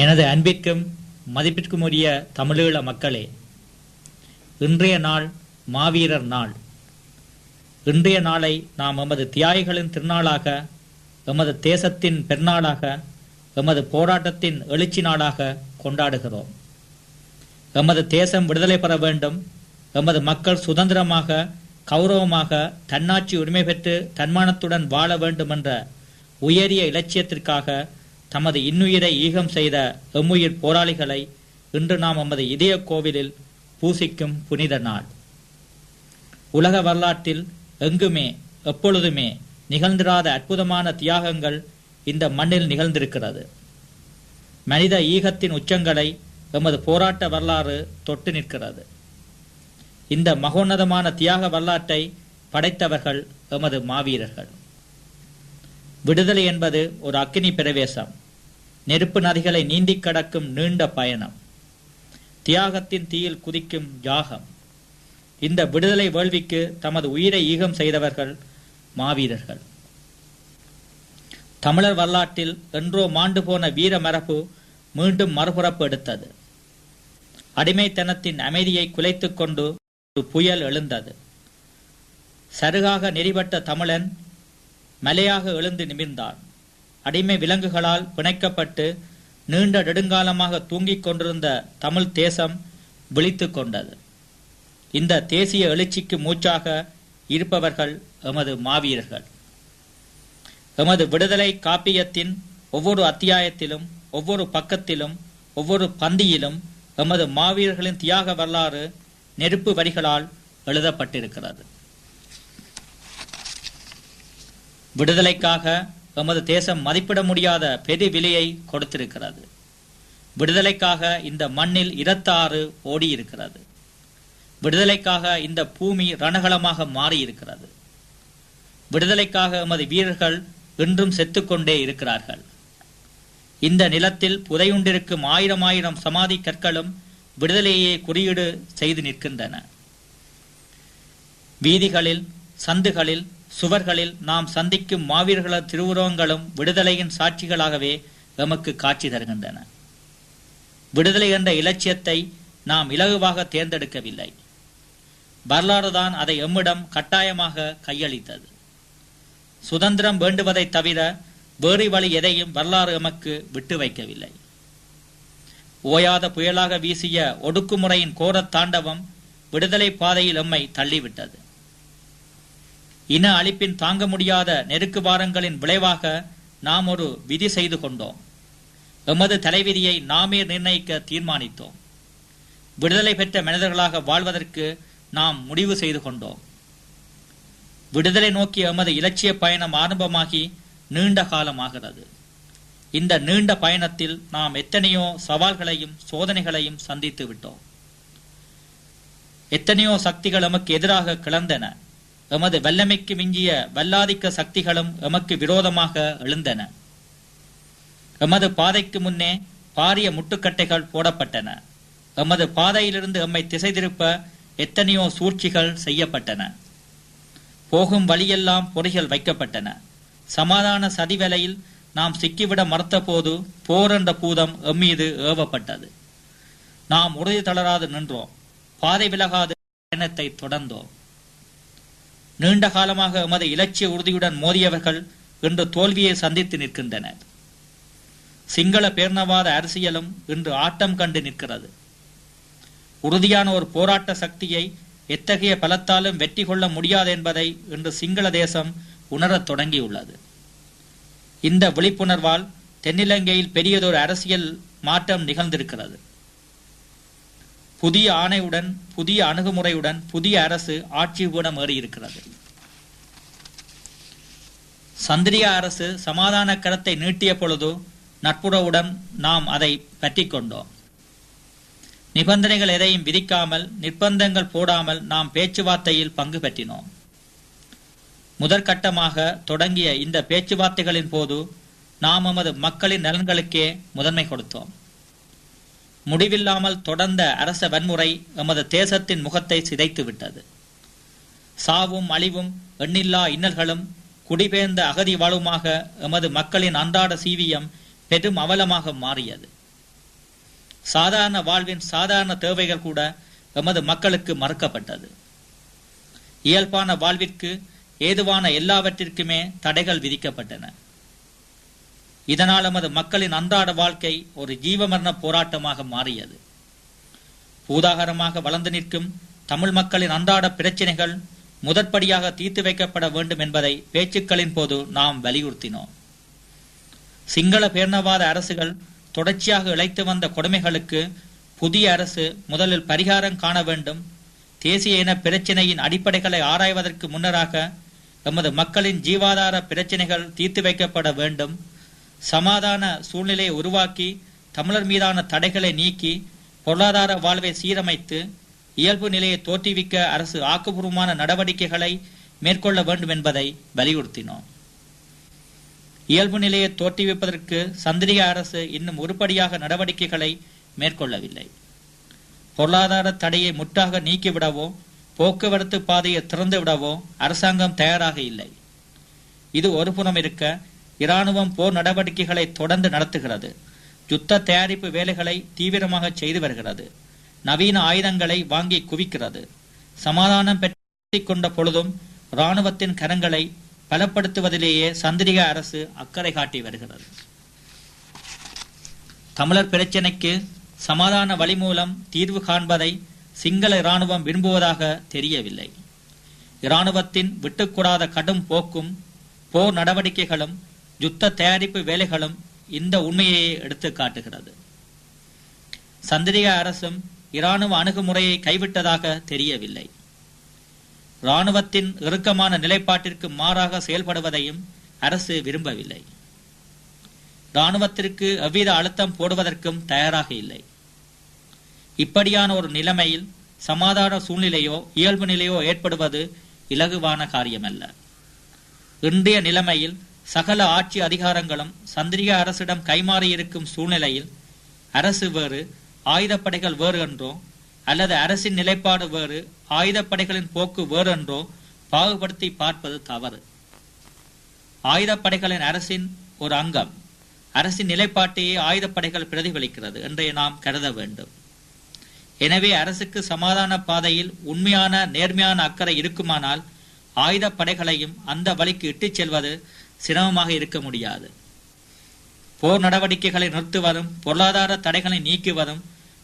எனது அன்பிற்கும் மதிப்பிற்கும் உரிய தமிழீழ மக்களே இன்றைய நாள் மாவீரர் நாள். இன்றைய நாளை நாம் எமது தியாகிகளின் திருநாளாக எமது தேசத்தின் பெருநாளாக எமது போராட்டத்தின் எழுச்சி நாளாக கொண்டாடுகிறோம். எமது தேசம் விடுதலை பெற வேண்டும். எமது மக்கள் சுதந்திரமாக கௌரவமாக தன்னாட்சி உரிமை பெற்று தன்மானத்துடன் வாழ வேண்டும் என்ற உயரிய இலட்சியத்திற்காக தமது இன்னுயிரை ஈகம் செய்த எம்முயிர் போராளிகளை இன்று நாம் எமது இதய கோவிலில் பூசிக்கும் புனித நாள். உலக வரலாற்றில் எங்குமே எப்பொழுதுமே நிகழ்ந்திராத அற்புதமான தியாகங்கள் இந்த மண்ணில் நிகழ்ந்திருக்கிறது. மனித ஈகத்தின் உச்சங்களை எமது போராட்ட வரலாறு தொட்டு நிற்கிறது. இந்த மகோன்னதமான தியாக வரலாற்றை படைத்தவர்கள் எமது மாவீரர்கள். விடுதலை என்பது ஒரு அக்கினி பிரவேசம். நெருப்பு நதிகளை நீந்திக் கடக்கும் நீண்ட பயணம். தியாகத்தின் தீயில் குதிக்கும் யாகம். இந்த விடுதலை வேள்விக்கு தமது உயிரை ஈகம் செய்தவர்கள் மாவீரர்கள். தமிழர் வரலாற்றில் என்றோ மாண்டு போன வீர மரபு மீண்டும் மறுபுறப்பு எடுத்தது. அடிமைத்தனத்தின் அமைதியை குலைத்து கொண்டு ஒரு புயல் எழுந்தது. சருகாக நெறிபட்ட தமிழன் மலையாக எழுந்து நிமிர்ந்தான். அடிமை விலங்குகளால் பிணைக்கப்பட்டு நீண்ட நெடுங்காலமாக தூங்கிக் கொண்டிருந்த தமிழ் தேசம் விழித்து கொண்டது. இந்த தேசிய எழுச்சிக்கு மூச்சாக இருப்பவர்கள் எமது மாவீரர்கள். எமது விடுதலை காப்பியத்தின் ஒவ்வொரு அத்தியாயத்திலும் ஒவ்வொரு பக்கத்திலும் ஒவ்வொரு பந்தியிலும் எமது மாவீரர்களின் தியாக வரலாறு நெருப்பு வரிகளால் எழுதப்பட்டிருக்கிறது. விடுதலைக்காக எமது தேசம் மதிப்பிட முடியாத பெரு விலையை கொடுத்திருக்கிறது. விடுதலைக்காக இந்த மண்ணில் இரத்தாறு ஓடியிருக்கிறது. விடுதலைக்காக இந்த பூமி ரணகளமாக மாறியிருக்கிறது. விடுதலைக்காக எமது வீரர்கள் இன்றும் செத்துக்கொண்டே இருக்கிறார்கள். இந்த நிலத்தில் புதையுண்டிருக்கும் ஆயிரம் ஆயிரம் சமாதி கற்களும் விடுதலையே குறியீடு செய்து நிற்கின்றன. வீதிகளில் சந்துகளில் சுவர்களில் நாம் சந்திக்கும் மாவீர்கள திருவுருவங்களும் விடுதலையின் சாட்சிகளாகவே எமக்கு காட்சி தருகின்றன. விடுதலை என்ற இலட்சியத்தை நாம் இலகுவாக தேர்ந்தெடுக்கவில்லை. வரலாறுதான் அதை எம்மிடம் கட்டாயமாக கையளித்தது. சுதந்திரம் வேண்டுவதை தவிர வேறு வழி எதையும் வரலாறு எமக்கு விட்டு வைக்கவில்லை. ஓயாத புயலாக வீசிய ஒடுக்குமுறையின் கோரத் தாண்டவம் விடுதலை பாதையில் எம்மை தள்ளிவிட்டது. இன அழிப்பின் தாங்க முடியாத நெருக்கு வாரங்களின் விளைவாக நாம் ஒரு விதி செய்து கொண்டோம். எமது தலைவிதியை நாமே நிர்ணயிக்க தீர்மானித்தோம். விடுதலை பெற்ற மனிதர்களாக வாழ்வதற்கு நாம் முடிவு செய்து கொண்டோம். விடுதலை நோக்கி எமது இலட்சிய பயணம் ஆரம்பமாகி நீண்ட காலமாகிறது. இந்த நீண்ட பயணத்தில் நாம் எத்தனையோ சவால்களையும் சோதனைகளையும் சந்தித்து விட்டோம். எத்தனையோ சக்திகள் எமக்கு எதிராக கிளந்தன எமது வல்லமைக்கு மிஞ்சிய வல்லாதிக்க சக்திகளும் எமக்கு விரோதமாக எழுந்தன. எமது பாதைக்கு முன்னே பாரிய முட்டுக்கட்டைகள் போடப்பட்டன. எமது பாதையிலிருந்து எம்மை திசை திருப்ப எத்தனையோ சூழ்ச்சிகள் செய்யப்பட்டன. போகும் வழியெல்லாம் பொறிகள் வைக்கப்பட்டன. சமாதான சதிவேலையில் நாம் சிக்கிவிட மறுத்தபோது போர் என்ற பூதம் எம்மீது ஏவப்பட்டது. நாம் உறுதி தளராது நின்றோம். பாதை விலகாது பயணத்தை தொடர்ந்தோம். நீண்ட காலமாக எமது இலட்சிய உறுதியுடன் மோதியவர்கள் இன்று தோல்வியை சந்தித்து நிற்கின்றனர். சிங்கள பேர்ணவாத அரசியலும் இன்று ஆட்டம் கண்டு நிற்கிறது. உறுதியான ஒரு போராட்ட சக்தியை எத்தகைய பலத்தாலும் வெற்றி கொள்ள முடியாது என்பதை இன்று சிங்கள தேசம் உணரத் தொடங்கியுள்ளது. இந்த விழிப்புணர்வால் தென்னிலங்கையில் பெரியதொரு அரசியல் மாற்றம் நிகழ்ந்திருக்கிறது. புதிய ஆணையுடன் புதிய அணுகுமுறையுடன் புதிய அரசு ஆட்சி பீடம் ஏறியிருக்கிறது. சந்திரியா அரசு சமாதான கரத்தை நீட்டிய பொழுது நட்புறவுடன் நாம் அதை பற்றி கொண்டோம். நிபந்தனைகள் எதையும் விதிக்காமல் நிர்பந்தங்கள் போடாமல் நாம் பேச்சுவார்த்தையில் பங்கு பெற்றினோம். முதற்கட்டமாக தொடங்கிய இந்த பேச்சுவார்த்தைகளின் போது நாம் நமது மக்களின் நலன்களுக்கே முதன்மை கொடுத்தோம். முடிவில்லாமல் தொடர்ந்த அரச வன்முறை எமது தேசத்தின் முகத்தை சிதைத்து விட்டது சாவும் அழிவும் எண்ணில்லா இன்னல்களும் குடிபெயர்ந்த அகதி வாழுமாக எமது மக்களின் அன்றாட சீவியம் பெரும் அவலமாக மாறியது. சாதாரண வாழ்வின் சாதாரண தேவைகள் கூட எமது மக்களுக்கு மறுக்கப்பட்டது. இயல்பான வாழ்விற்கு ஏதுவான எல்லாவற்றிற்குமே தடைகள் விதிக்கப்பட்டன. இதனால் நமது மக்களின் அன்றாட வாழ்க்கை ஒரு ஜீவமரண போராட்டமாக மாறியது. பூதாகரமாக வளர்ந்து நிற்கும் தமிழ் மக்களின் அன்றாட பிரச்சினைகள் முதற்படியாக தீர்த்து வைக்கப்பட வேண்டும் என்பதை பேச்சுக்களின் போது நாம் வலியுறுத்தினோம். சிங்கள பேர்ணவாத அரசுகள் தொடர்ச்சியாக இழைத்து வந்த கொடுமைகளுக்கு புதிய அரசு முதலில் பரிகாரம் காண வேண்டும். தேசிய இன பிரச்சினையின் அடிப்படைகளை ஆராய்வதற்கு முன்னராக எமது மக்களின் ஜீவாதார பிரச்சினைகள் தீர்த்து வைக்கப்பட வேண்டும். சமாதான சூழ்நிலையை உருவாக்கி தமிழர் மீதான தடைகளை நீக்கி பொருளாதார வாழ்வை சீரமைத்து இயல்பு நிலையை தோற்றுவிக்க அரசு ஆக்கப்பூர்வமான நடவடிக்கைகளை மேற்கொள்ள வேண்டும் என்பதை வலியுறுத்தினோம். இயல்பு நிலையை தோற்றுவிப்பதற்கு சந்திரிக அரசு இன்னும் உருப்படியாக நடவடிக்கைகளை மேற்கொள்ளவில்லை. பொருளாதார தடையை முற்றாக நீக்கிவிடவோ போக்குவரத்து பாதையை திறந்துவிடவோ அரசாங்கம் தயாராக இல்லை. இது ஒரு புறம் இருக்க இராணுவம் போர் நடவடிக்கைகளை தொடர்ந்து நடத்துகிறது. யுத்த தயாரிப்பு வேலைகளை தீவிரமாக செய்து வருகிறது. நவீன ஆயுதங்களை வாங்கி குவிக்கிறது. சமாதானம் பெற்றுக் கொண்ட பொழுதும் இராணுவத்தின் கரங்களை பலப்படுத்துவதிலேயே சந்திரிக அரசு அக்கறை காட்டி வருகிறது. தமிழர் பிரச்சினைக்கு சமாதான வழி மூலம் தீர்வு காண்பதை சிங்கள இராணுவம் விரும்புவதாக தெரியவில்லை. இராணுவத்தின் விட்டுக்கூடாத கடும் போக்கும் போர் நடவடிக்கைகளும் யுத்த தயாரிப்பு வேலைகளும் இந்த உண்மையை எடுத்து காட்டுகிறது. சந்திரிக அரசும் இராணுவ அணுகுமுறையை கைவிட்டதாக தெரியவில்லை. இராணுவத்தின் இறுக்கமான நிலைப்பாட்டிற்கு மாறாக செயல்படுவதையும் அரசு விரும்பவில்லை. இராணுவத்திற்கு எவ்வித அழுத்தம் போடுவதற்கும் தயாராக இல்லை. இப்படியான ஒரு நிலைமையில் சமாதான சூழ்நிலையோ இயல்பு நிலையோ ஏற்படுவது இலகுவான காரியமல்ல. இன்றைய நிலைமையில் சகல ஆட்சி அதிகாரங்களும் சந்திரிக அரசிடம் கைமாறியிருக்கும் சூழ்நிலையில் அரசு வேறு ஆயுதப்படைகள் வேறு என்றோ அல்லது அரசின் நிலைப்பாடு வேறு ஆயுதப்படைகளின் போக்கு வேறு என்றோ பாகுபடுத்தி பார்ப்பது தவறு. ஆயுதப்படைகளின் அரசின் ஒரு அங்கம் அரசின் நிலைப்பாட்டையே ஆயுதப்படைகள் பிரதிபலிக்கிறது என்றே நாம் கருத வேண்டும். எனவே அரசுக்கு சமாதான பாதையில் உண்மையான நேர்மையான அக்கறை இருக்குமானால் ஆயுதப்படைகளையும் அந்த வழிக்கு இட்டுச் செல்வது சிரமமாக இருக்க முடியாது. போர் நடவடிக்கைகளை நிறுத்துவதும் பொருளாதார தடைகளை நீக்குவதும்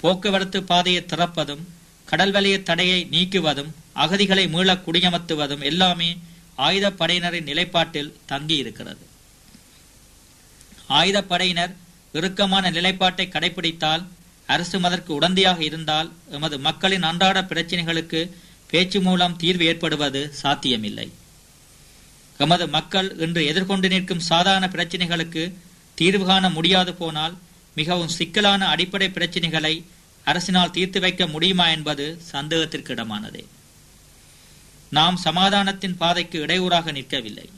போக்குவரத்து பாதையை திறப்பதும் கடல் வலிய தடையை நீக்குவதும் அகதிகளை மீள குடியமர்த்துவதும் எல்லாமே ஆயுதப்படையினரின் நிலைப்பாட்டில் தங்கி இருக்கிறது. ஆயுதப்படையினர் இறுக்கமான நிலைப்பாட்டை கடைபிடித்தால் அரசு அதற்கு உடந்தையாக இருந்தால் எமது மக்களின் அன்றாட பிரச்சினைகளுக்கு பேச்சு மூலம் தீர்வு ஏற்படுவது சாத்தியமில்லை. எமது மக்கள் இன்று எதிர்கொண்டு நிற்கும் சாதாரண பிரச்சினைகளுக்கு தீர்வு காண முடியாது போனால் மிகவும் சிக்கலான அடிப்படை பிரச்சினைகளை அரசினால் தீர்த்து வைக்க முடியுமா என்பது சந்தேகத்திற்கிடமானதே. நாம் சமாதானத்தின் பாதைக்கு இடையூறாக நிற்கவில்லை.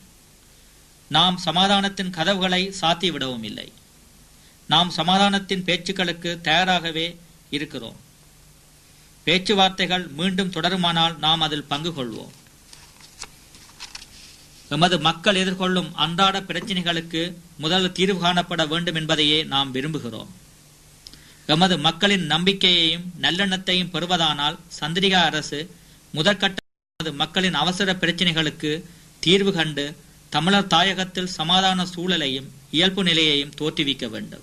நாம் சமாதானத்தின் கதவுகளை சாத்தி விடவும் இல்லை. நாம் சமாதானத்தின் பேச்சுக்களுக்கு தயாராகவே இருக்கிறோம். பேச்சுவார்த்தைகள் மீண்டும் தொடருமானால் நாம் அதில் பங்கு கொள்வோம். எமது மக்கள் எதிர்கொள்ளும் அன்றாட பிரச்சினைகளுக்கு முதல் தீர்வு காணப்பட வேண்டும் என்பதையே நாம் விரும்புகிறோம். எமது மக்களின் நம்பிக்கையையும் நல்லெண்ணத்தையும் பெறுவதானால் சந்திரிகா அரசு முதற்கட்ட எமது மக்களின் அவசர பிரச்சினைகளுக்கு தீர்வு கண்டு தமிழர் தாயகத்தில் சமாதான சூழலையும் இயல்பு நிலையையும் தோற்றுவிக்க வேண்டும்.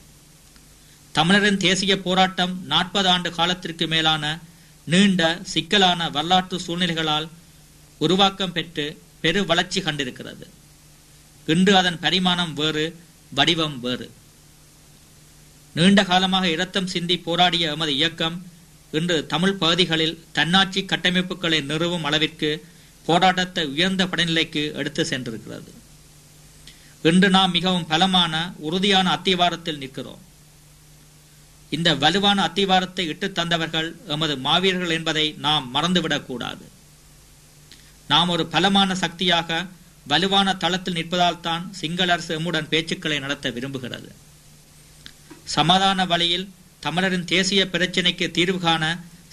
தமிழரின் தேசிய போராட்டம் நாற்பது ஆண்டு காலத்திற்கு மேலான நீண்ட சிக்கலான வரலாற்று சூழ்நிலைகளால் உருவாக்கம் பெற்று பெரு வளர்ச்சி கண்டிருக்கிறது. இன்று அதன் பரிமாணம் வேறு வடிவம் வேறு. நீண்ட காலமாக இரத்தம் சிந்தி போராடிய எமது இயக்கம் இன்று தமிழ் பகுதிகளில் தன்னாட்சி கட்டமைப்புகளை நிறுவும் அளவிற்கு போராட்டத்தை உயர்ந்த படைநிலைக்கு எடுத்து சென்றிருக்கிறது. இன்று நாம் மிகவும் பலமான உறுதியான அத்திவாரத்தில் நிற்கிறோம். இந்த வலுவான அத்திவாரத்தை இட்டு தந்தவர்கள் எமது மாவீரர்கள் என்பதை நாம் மறந்துவிடக்கூடாது. நாம் ஒரு பலமான சக்தியாக வலுவான தளத்தில் நிற்பதால் தான் சிங்கள அரசு எம்முடன் பேச்சுக்களை நடத்த விரும்புகிறது. சமாதான வழியில் தமிழரின் தேசிய பிரச்சினைக்கு தீர்வு காண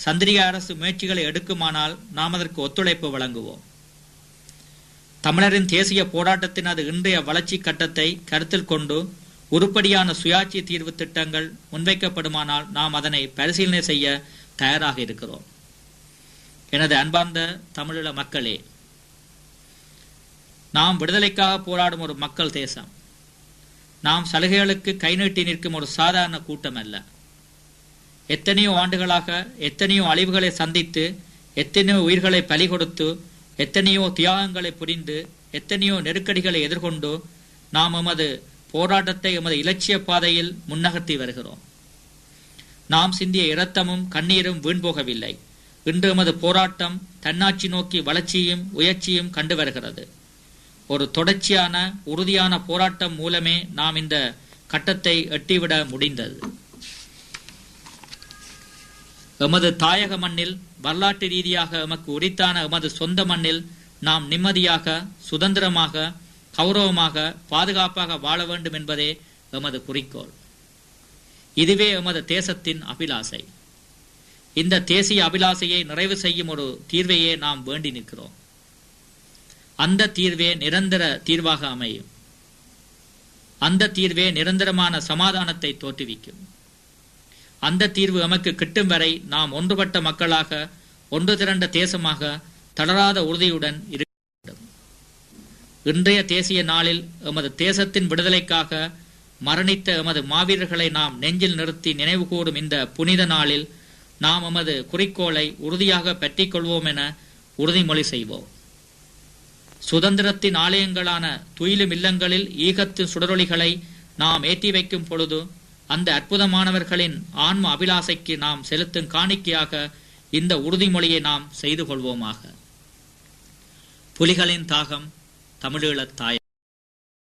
சந்திரிகா அரசு முயற்சிகளை எடுக்குமானால் நாம் அதற்கு ஒத்துழைப்பு வழங்குவோம். தமிழரின் தேசிய போராட்டத்தின் அது இன்றைய வளர்ச்சி கட்டத்தை கருத்தில் கொண்டு உருப்படியான சுயாட்சி தீர்வு திட்டங்கள் முன்வைக்கப்படுமானால் நாம் அதனை பரிசீலனை செய்ய தயாராக இருக்கிறோம். எனது அன்பார்ந்த தமிழீழ மக்களே நாம் விடுதலைக்காக போராடும் ஒரு மக்கள் தேசம். நாம் சலுகைகளுக்கு கை நீட்டி நிற்கும் ஒரு சாதாரண கூட்டம் அல்ல எத்தனையோ ஆண்டுகளாக எத்தனையோ அழிவுகளை சந்தித்து எத்தனையோ உயிர்களை பலி கொடுத்து எத்தனையோ தியாகங்களை புரிந்து எத்தனையோ நெருக்கடிகளை எதிர்கொண்டு நாம் எமது போராட்டத்தை எமது இலட்சிய பாதையில் முன்னகர்த்தி வருகிறோம். நாம் சிந்திய இரத்தமும் கண்ணீரும் வீண் போகவில்லை. இன்று எமது போராட்டம் தன்னாட்சி நோக்கி வளர்ச்சியும் உயர்ச்சியும் கண்டு வருகிறது. ஒரு தொடர்ச்சியான உறுதியான போராட்டம் மூலமே நாம் இந்த கட்டத்தை எட்டிவிட முடிந்தது. எமது தாயக மண்ணில் வரலாற்று ரீதியாக எமக்கு உரித்தான எமது சொந்த மண்ணில் நாம் நிம்மதியாக சுதந்திரமாக கௌரவமாக பாதுகாப்பாக வாழ வேண்டும் என்பதே எமது குறிக்கோள். இதுவே எமது தேசத்தின் அபிலாசை. இந்த தேசிய அபிலாசையை நிறைவு செய்யும் ஒரு தீர்வையே நாம் வேண்டி நிற்கிறோம். அந்த தீர்வே நிரந்தர தீர்வாக அமையும். அந்த தீர்வே நிரந்தரமான சமாதானத்தை தோற்றுவிக்கும். அந்த தீர்வு எமக்கு கிட்டும் வரை நாம் ஒன்றுபட்ட மக்களாக ஒன்று திரண்ட தேசமாக தளராத உறுதியுடன் இருக்க வேண்டும். இன்றைய தேசிய நாளில் எமது தேசத்தின் விடுதலைக்காக மரணித்த எமது மாவீரர்களை நாம் நெஞ்சில் நிறுத்தி நினைவு கூடும் இந்த புனித நாளில் நாம் எமது குறிக்கோளை உறுதியாக பெற்றிக்கொள்வோம் என உறுதிமொழி செய்வோம். சுதந்திரத்தின் ஆலயங்களான துயிலும் இல்லங்களில் ஈகத்தின் சுடரொளிகளை நாம் ஏற்றி வைக்கும் பொழுது அந்த அற்புதமானவர்களின் ஆன்ம அபிலாசைக்கு நாம் செலுத்தும் காணிக்கையாக இந்த உறுதிமொழியை நாம் செய்து கொள்வோமாக. புலிகளின் தாகம் தமிழீழத் தாயம்